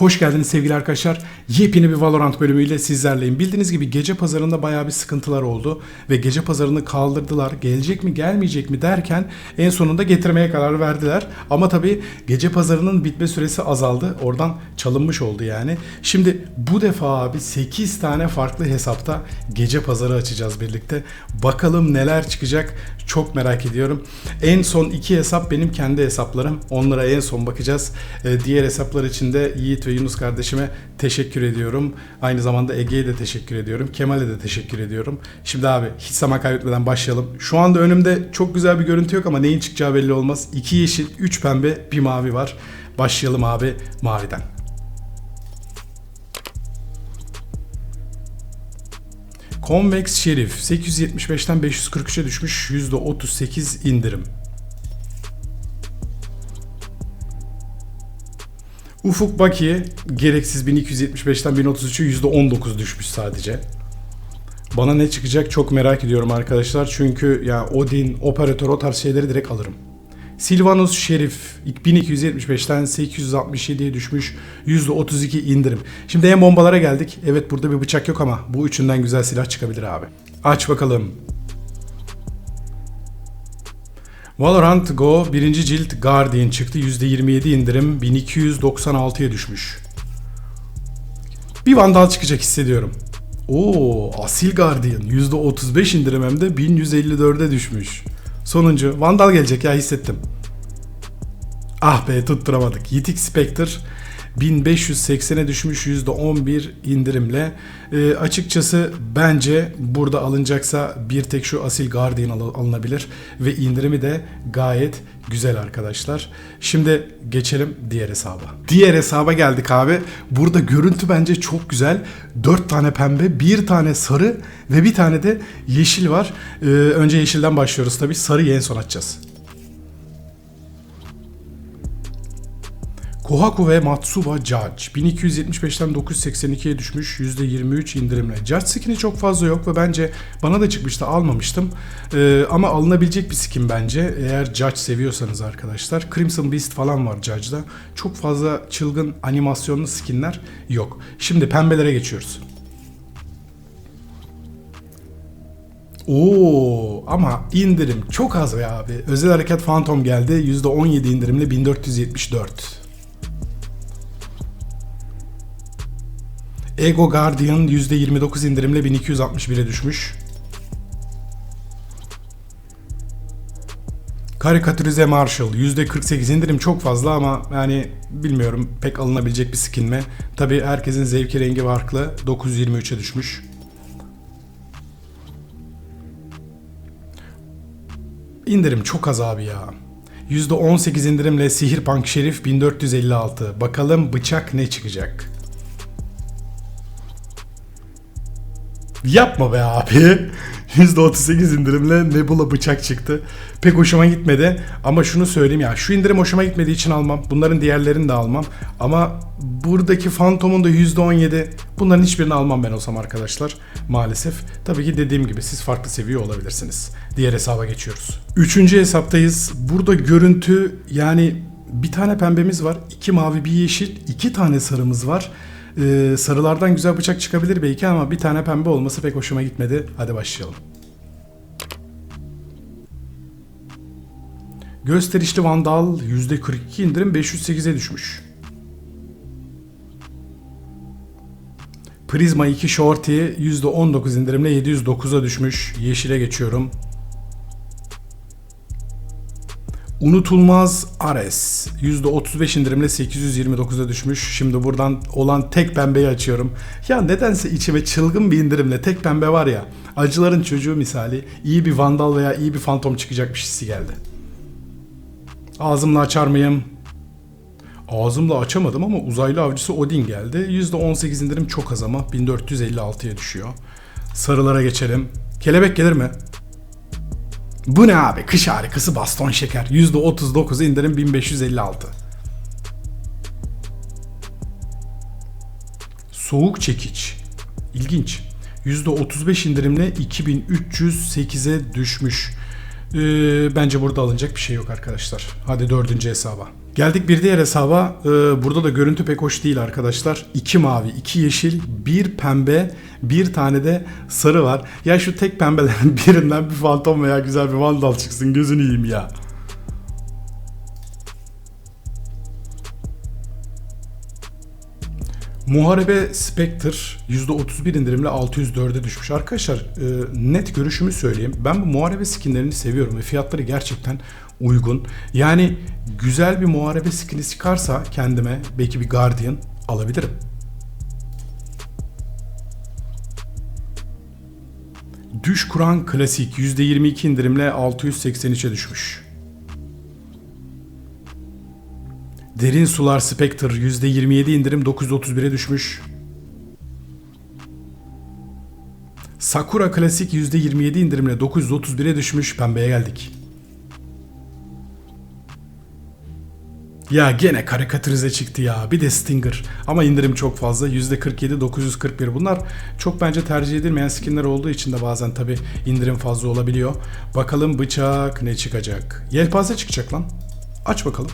Hoş geldiniz sevgili arkadaşlar. Yepyeni bir Valorant bölümüyle sizlerleyim. Bildiğiniz gibi gece pazarında bayağı bir sıkıntılar oldu ve gece pazarını kaldırdılar. Gelecek mi gelmeyecek mi derken en sonunda getirmeye karar verdiler. Ama tabii gece pazarının bitme süresi azaldı. Oradan çalınmış oldu yani. Şimdi bu defa abi 8 tane farklı hesapta gece pazarı açacağız birlikte. Bakalım neler çıkacak çok merak ediyorum. En son iki hesap benim kendi hesaplarım. Onlara en son bakacağız. Ee, diğer hesaplar için de Yiğit ve Yunus kardeşime teşekkür ediyorum. Aynı zamanda Ege'ye de teşekkür ediyorum. Kemal'e de teşekkür ediyorum. Şimdi abi hiç zaman kaybetmeden başlayalım. Şu anda önümde çok güzel bir görüntü yok ama neyin çıkacağı belli olmaz. İki yeşil, üç pembe, bir mavi var. Başlayalım abi maviden. Convex Şerif 875'ten 543'e düşmüş %38 indirim. Ufuk Baki gereksiz 1275'ten 1033'e %19 düşmüş sadece. Bana ne çıkacak çok merak ediyorum arkadaşlar. Çünkü ya Odin, operatör o tarz şeyleri direkt alırım. Silvanus Şerif 1275'ten 867'ye düşmüş %32 indirim. Şimdi en bombalara geldik. Evet burada bir bıçak yok ama bu üçünden güzel silah çıkabilir abi. Aç bakalım. Valorant Go 1. cilt Guardian çıktı. %27 indirim 1296'ya düşmüş. Bir vandal çıkacak hissediyorum. Oo, Asil Guardian %35 indirim hem de 1154'e düşmüş. Sonuncu Vandal gelecek ya hissettim. Ah be tutturamadık. Yitik Spectre 1580'e düşmüş %11 indirimle. E, açıkçası bence burada alınacaksa bir tek şu Asil Guardian al- alınabilir ve indirimi de gayet güzel arkadaşlar. Şimdi geçelim diğer hesaba. Diğer hesaba geldik abi. Burada görüntü bence çok güzel. 4 tane pembe, bir tane sarı ve bir tane de yeşil var. E, önce yeşilden başlıyoruz tabii. Sarıyı en son açacağız. Kohaku ve Matsuba Judge 1275'ten 982'ye düşmüş %23 indirimle. Judge skin'i çok fazla yok ve bence bana da çıkmıştı almamıştım. Ee, ama alınabilecek bir skin bence eğer Judge seviyorsanız arkadaşlar. Crimson Beast falan var Judge'da. Çok fazla çılgın animasyonlu skinler yok. Şimdi pembelere geçiyoruz. Oo ama indirim çok az be abi. Özel hareket Phantom geldi. %17 indirimle 1474. Ego Guardian %29 indirimle 1261'e düşmüş. Karikatürize Marshall %48 indirim çok fazla ama yani bilmiyorum pek alınabilecek bir skin mi? Tabi herkesin zevki rengi farklı. 923'e düşmüş. İndirim çok az abi ya. %18 indirimle Sihirpunk Şerif 1456. Bakalım bıçak ne çıkacak? Yapma be abi. %38 indirimle Nebula bıçak çıktı. Pek hoşuma gitmedi. Ama şunu söyleyeyim ya. Şu indirim hoşuma gitmediği için almam. Bunların diğerlerini de almam. Ama buradaki Phantom'un da %17. Bunların hiçbirini almam ben olsam arkadaşlar. Maalesef. Tabii ki dediğim gibi siz farklı seviyor olabilirsiniz. Diğer hesaba geçiyoruz. Üçüncü hesaptayız. Burada görüntü yani bir tane pembemiz var. iki mavi bir yeşil. iki tane sarımız var. Ee, sarılardan güzel bıçak çıkabilir belki ama bir tane pembe olması pek hoşuma gitmedi. Hadi başlayalım. Gösterişli Vandal %42 indirim 508'e düşmüş. Prisma 2 Shorty %19 indirimle 709'a düşmüş. Yeşile geçiyorum. Unutulmaz Ares %35 indirimle 829'a düşmüş. Şimdi buradan olan tek pembeyi açıyorum. Ya nedense içime çılgın bir indirimle tek pembe var ya. Acıların çocuğu misali iyi bir vandal veya iyi bir fantom çıkacakmış hissi geldi. Ağzımla açar mıyım? Ağzımla açamadım ama uzaylı avcısı Odin geldi. %18 indirim çok az ama 1456'ya düşüyor. Sarılara geçelim. Kelebek gelir mi? Bu ne abi? Kış harikası baston şeker. %39 indirim 1556. Soğuk çekiç. İlginç. %35 indirimle 2308'e düşmüş. Ee, bence burada alınacak bir şey yok arkadaşlar. Hadi dördüncü hesaba. Geldik bir diğer hesaba. Ee, burada da görüntü pek hoş değil arkadaşlar. İki mavi, iki yeşil, bir pembe, bir tane de sarı var. Ya şu tek pembelerin birinden bir fantom veya güzel bir vandal çıksın gözünü yiyeyim ya. Muharebe Spectre %31 indirimle 604'e düşmüş. Arkadaşlar e, net görüşümü söyleyeyim. Ben bu muharebe skinlerini seviyorum ve fiyatları gerçekten uygun. Yani güzel bir muharebe skini çıkarsa kendime belki bir Guardian alabilirim. Düş Kur'an Klasik %22 indirimle 683'e düşmüş. Derin Sular Spectre %27 indirim 931'e düşmüş. Sakura Klasik %27 indirimle 931'e düşmüş. Pembeye geldik. Ya gene karikatürize çıktı ya. Bir de Stinger. Ama indirim çok fazla. %47 941. Bunlar çok bence tercih edilmeyen skinler olduğu için de bazen tabi indirim fazla olabiliyor. Bakalım bıçak ne çıkacak? Yelpaze çıkacak lan. Aç bakalım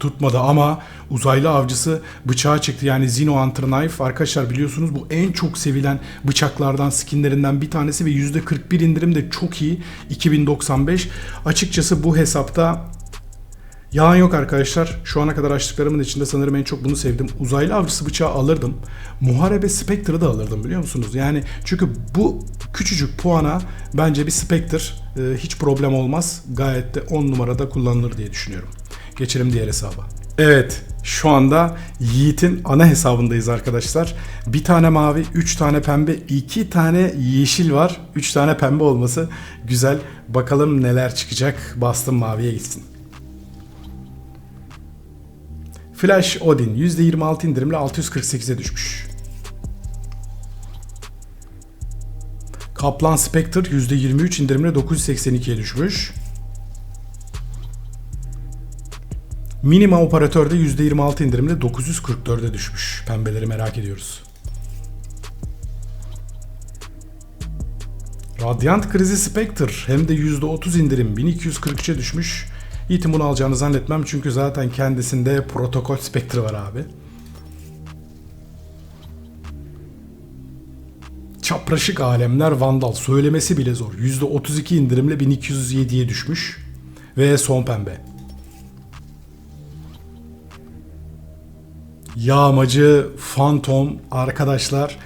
tutmadı ama uzaylı avcısı bıçağı çıktı. Yani Zino Hunter arkadaşlar biliyorsunuz bu en çok sevilen bıçaklardan skinlerinden bir tanesi ve %41 indirim de çok iyi. 2095. Açıkçası bu hesapta Yalan yok arkadaşlar. Şu ana kadar açtıklarımın içinde sanırım en çok bunu sevdim. Uzaylı avcısı bıçağı alırdım. Muharebe Spectre'ı da alırdım biliyor musunuz? Yani çünkü bu küçücük puana bence bir Spectre e, hiç problem olmaz. Gayet de 10 numarada kullanılır diye düşünüyorum. Geçelim diğer hesaba. Evet, şu anda Yiğit'in ana hesabındayız arkadaşlar. Bir tane mavi, üç tane pembe, iki tane yeşil var. Üç tane pembe olması güzel. Bakalım neler çıkacak. Bastım maviye gitsin. Flash Odin %26 indirimle 648'e düşmüş. Kaplan Spectre %23 indirimle 982'ye düşmüş. Minima operatörde %26 indirimle 944'e düşmüş. Pembeleri merak ediyoruz. Radiant Krizi Spectre hem de %30 indirim 1243'e düşmüş. Yiğit'in bunu alacağını zannetmem çünkü zaten kendisinde protokol Spectre var abi. Çapraşık alemler Vandal söylemesi bile zor. %32 indirimle 1207'ye düşmüş. Ve son pembe. Yağmacı Phantom arkadaşlar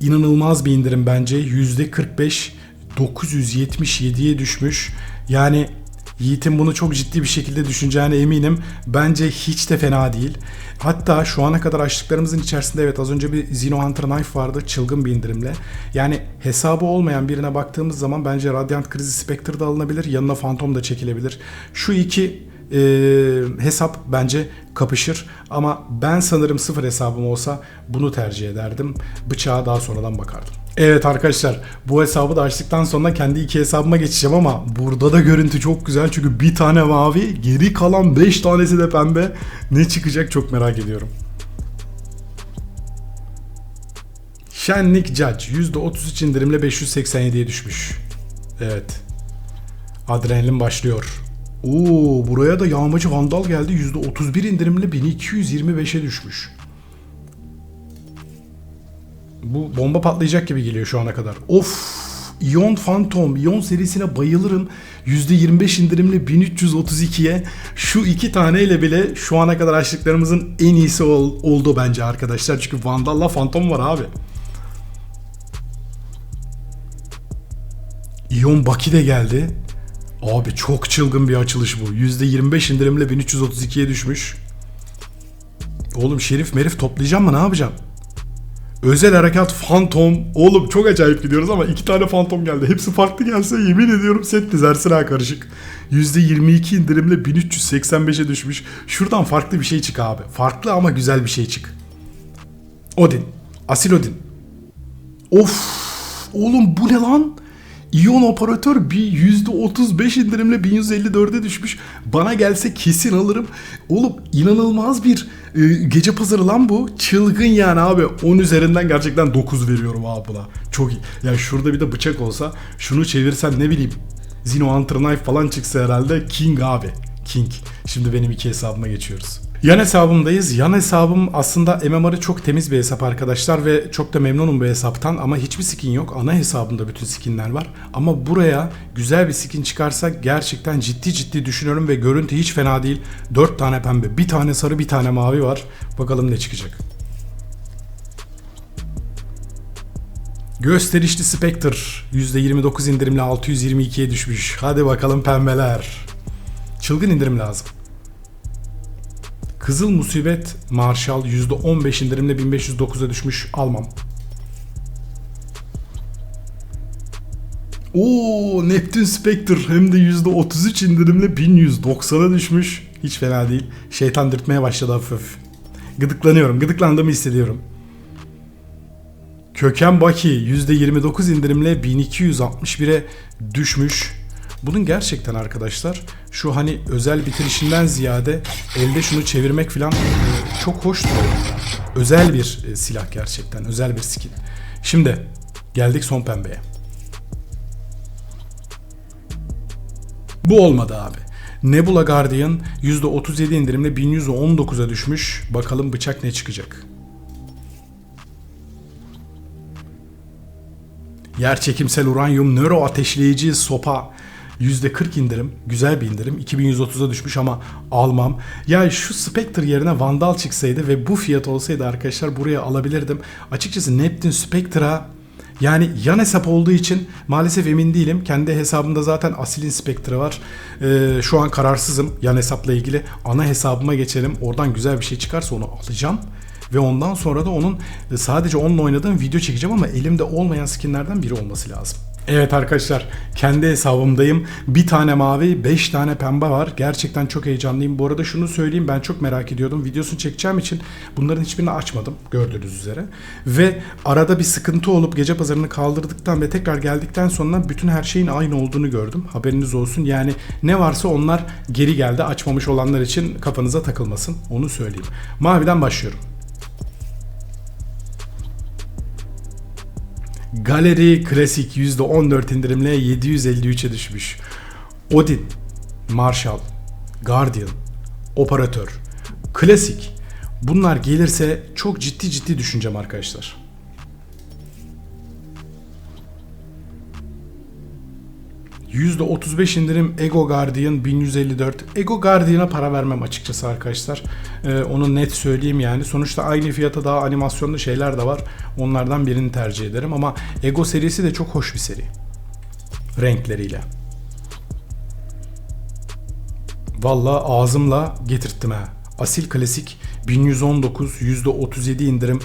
inanılmaz bir indirim bence. %45 977'ye düşmüş. Yani Yiğit'in bunu çok ciddi bir şekilde düşüneceğine eminim. Bence hiç de fena değil. Hatta şu ana kadar açtıklarımızın içerisinde evet az önce bir Zino Hunter Knife vardı çılgın bir indirimle. Yani hesabı olmayan birine baktığımız zaman bence Radiant Krizi Spectre da alınabilir. Yanına Phantom da çekilebilir. Şu iki e, hesap bence kapışır. Ama ben sanırım sıfır hesabım olsa bunu tercih ederdim. Bıçağa daha sonradan bakardım. Evet arkadaşlar bu hesabı da açtıktan sonra kendi iki hesabıma geçeceğim ama burada da görüntü çok güzel çünkü bir tane mavi geri kalan 5 tanesi de pembe ne çıkacak çok merak ediyorum. Şenlik Judge %33 indirimle 587'ye düşmüş. Evet. Adrenalin başlıyor. Oo, buraya da yağmacı vandal geldi. %31 indirimle 1225'e düşmüş. Bu bomba patlayacak gibi geliyor şu ana kadar. Of! Ion Phantom, Ion serisine bayılırım. %25 indirimli 1332'ye. Şu iki taneyle bile şu ana kadar açtıklarımızın en iyisi ol, oldu bence arkadaşlar. Çünkü Vandal'la Phantom var abi. Ion Baki de geldi. Abi çok çılgın bir açılış bu. %25 indirimle 1332'ye düşmüş. Oğlum şerif merif toplayacağım mı ne yapacağım? Özel harekat Phantom. Oğlum çok acayip gidiyoruz ama iki tane Phantom geldi. Hepsi farklı gelse yemin ediyorum set dizersin ha karışık. %22 indirimle 1385'e düşmüş. Şuradan farklı bir şey çık abi. Farklı ama güzel bir şey çık. Odin. Asil Odin. Of. Oğlum bu ne lan? İyon operatör bir %35 indirimle 1154'e düşmüş. Bana gelse kesin alırım. Oğlum inanılmaz bir e, gece pazarı lan bu. Çılgın yani abi. 10 üzerinden gerçekten 9 veriyorum abi buna. Çok iyi. Yani şurada bir de bıçak olsa şunu çevirsen ne bileyim Zino Hunter Knife falan çıksa herhalde King abi. King. Şimdi benim iki hesabıma geçiyoruz. Yan hesabımdayız. Yan hesabım aslında MMR'ı çok temiz bir hesap arkadaşlar ve çok da memnunum bu hesaptan ama hiçbir skin yok. Ana hesabımda bütün skinler var. Ama buraya güzel bir skin çıkarsa gerçekten ciddi ciddi düşünüyorum ve görüntü hiç fena değil. 4 tane pembe, bir tane sarı, bir tane mavi var. Bakalım ne çıkacak. Gösterişli Spectre %29 indirimle 622'ye düşmüş. Hadi bakalım pembeler. Çılgın indirim lazım. Kızıl Musibet Marshall %15 indirimle 1509'a düşmüş. Almam. Oo Neptune Spectre hem de %33 indirimle 1190'a düşmüş. Hiç fena değil. Şeytan dürtmeye başladı hafif hafif. Gıdıklanıyorum. Gıdıklandığımı hissediyorum. Köken Baki %29 indirimle 1261'e düşmüş. Bunun gerçekten arkadaşlar şu hani özel bitirişinden ziyade elde şunu çevirmek falan e, çok hoş duruyor. Özel bir e, silah gerçekten. Özel bir skin. Şimdi geldik son pembeye. Bu olmadı abi. Nebula Guardian %37 indirimle 1119'a düşmüş. Bakalım bıçak ne çıkacak. Yer çekimsel uranyum nöro ateşleyici sopa %40 indirim. Güzel bir indirim. 2130'a düşmüş ama almam. Ya şu Spectre yerine Vandal çıksaydı ve bu fiyat olsaydı arkadaşlar buraya alabilirdim. Açıkçası Neptune Spectre'a yani yan hesap olduğu için maalesef emin değilim. Kendi hesabımda zaten Asil'in Spectre var. Ee, şu an kararsızım yan hesapla ilgili. Ana hesabıma geçelim. Oradan güzel bir şey çıkarsa onu alacağım. Ve ondan sonra da onun e, sadece onunla oynadığım video çekeceğim ama elimde olmayan skinlerden biri olması lazım. Evet arkadaşlar kendi hesabımdayım. Bir tane mavi, 5 tane pembe var. Gerçekten çok heyecanlıyım. Bu arada şunu söyleyeyim ben çok merak ediyordum. Videosunu çekeceğim için bunların hiçbirini açmadım gördüğünüz üzere. Ve arada bir sıkıntı olup gece pazarını kaldırdıktan ve tekrar geldikten sonra bütün her şeyin aynı olduğunu gördüm. Haberiniz olsun. Yani ne varsa onlar geri geldi. Açmamış olanlar için kafanıza takılmasın. Onu söyleyeyim. Maviden başlıyorum. Galeri Klasik %14 indirimle 753'e düşmüş. Odin, Marshall, Guardian, Operatör, Klasik. Bunlar gelirse çok ciddi ciddi düşüneceğim arkadaşlar. %35 indirim Ego Guardian 1154. Ego Guardian'a para vermem açıkçası arkadaşlar. Ee, onu net söyleyeyim yani. Sonuçta aynı fiyata daha animasyonlu şeyler de var. Onlardan birini tercih ederim ama Ego serisi de çok hoş bir seri. Renkleriyle. Valla ağzımla getirttim ha. Asil klasik 1119 %37 indirim.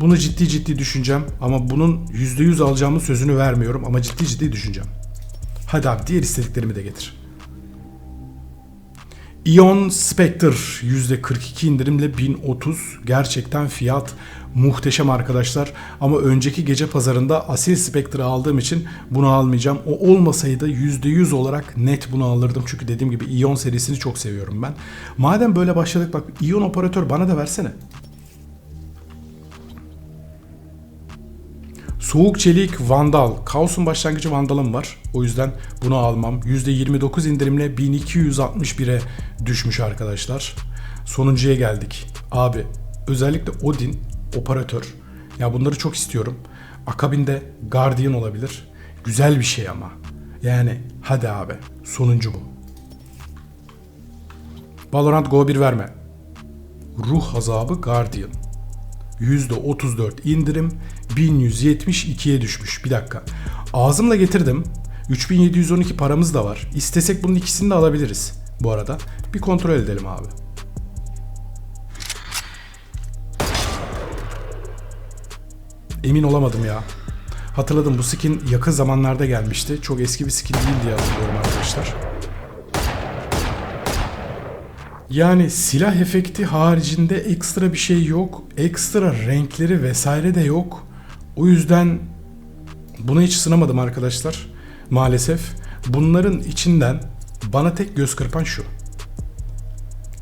Bunu ciddi ciddi düşüneceğim ama bunun %100 alacağımın sözünü vermiyorum ama ciddi ciddi düşüneceğim. Hadi abi diğer istediklerimi de getir. Ion Spectre %42 indirimle 1030. Gerçekten fiyat muhteşem arkadaşlar. Ama önceki gece pazarında Asil Spectre aldığım için bunu almayacağım. O olmasaydı %100 olarak net bunu alırdım. Çünkü dediğim gibi Ion serisini çok seviyorum ben. Madem böyle başladık bak Ion operatör bana da versene. Soğuk çelik Vandal. Kaos'un başlangıcı Vandal'ım var. O yüzden bunu almam. %29 indirimle 1261'e düşmüş arkadaşlar. Sonuncuya geldik. Abi özellikle Odin, Operatör. Ya bunları çok istiyorum. Akabinde Guardian olabilir. Güzel bir şey ama. Yani hadi abi. Sonuncu bu. Valorant Go 1 verme. Ruh azabı Guardian. %34 indirim 1172'ye düşmüş. Bir dakika. Ağzımla getirdim. 3712 paramız da var. İstesek bunun ikisini de alabiliriz bu arada. Bir kontrol edelim abi. Emin olamadım ya. Hatırladım bu skin yakın zamanlarda gelmişti. Çok eski bir skin değil diye hatırlıyorum arkadaşlar. Yani silah efekti haricinde ekstra bir şey yok. Ekstra renkleri vesaire de yok. O yüzden bunu hiç sınamadım arkadaşlar. maalesef bunların içinden bana tek göz kırpan şu.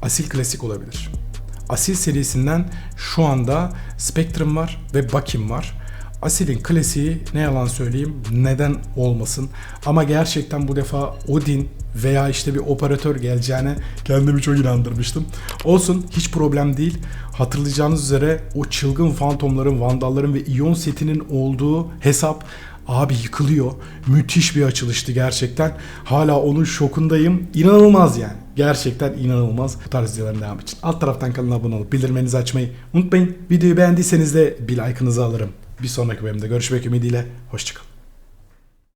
Asil klasik olabilir. Asil serisinden şu anda Spectrum var ve Bakim var. Asil'in klasiği ne yalan söyleyeyim neden olmasın. Ama gerçekten bu defa Odin veya işte bir operatör geleceğine kendimi çok inandırmıştım. Olsun hiç problem değil. Hatırlayacağınız üzere o çılgın fantomların, vandalların ve iyon setinin olduğu hesap abi yıkılıyor. Müthiş bir açılıştı gerçekten. Hala onun şokundayım. İnanılmaz yani. Gerçekten inanılmaz. Bu tarz videoların devam için. Alt taraftan kanala abone olup bildirimlerinizi açmayı unutmayın. Videoyu beğendiyseniz de bir like'ınızı alırım. Bir sonraki bölümde görüşmek ümidiyle. Hoşçakalın.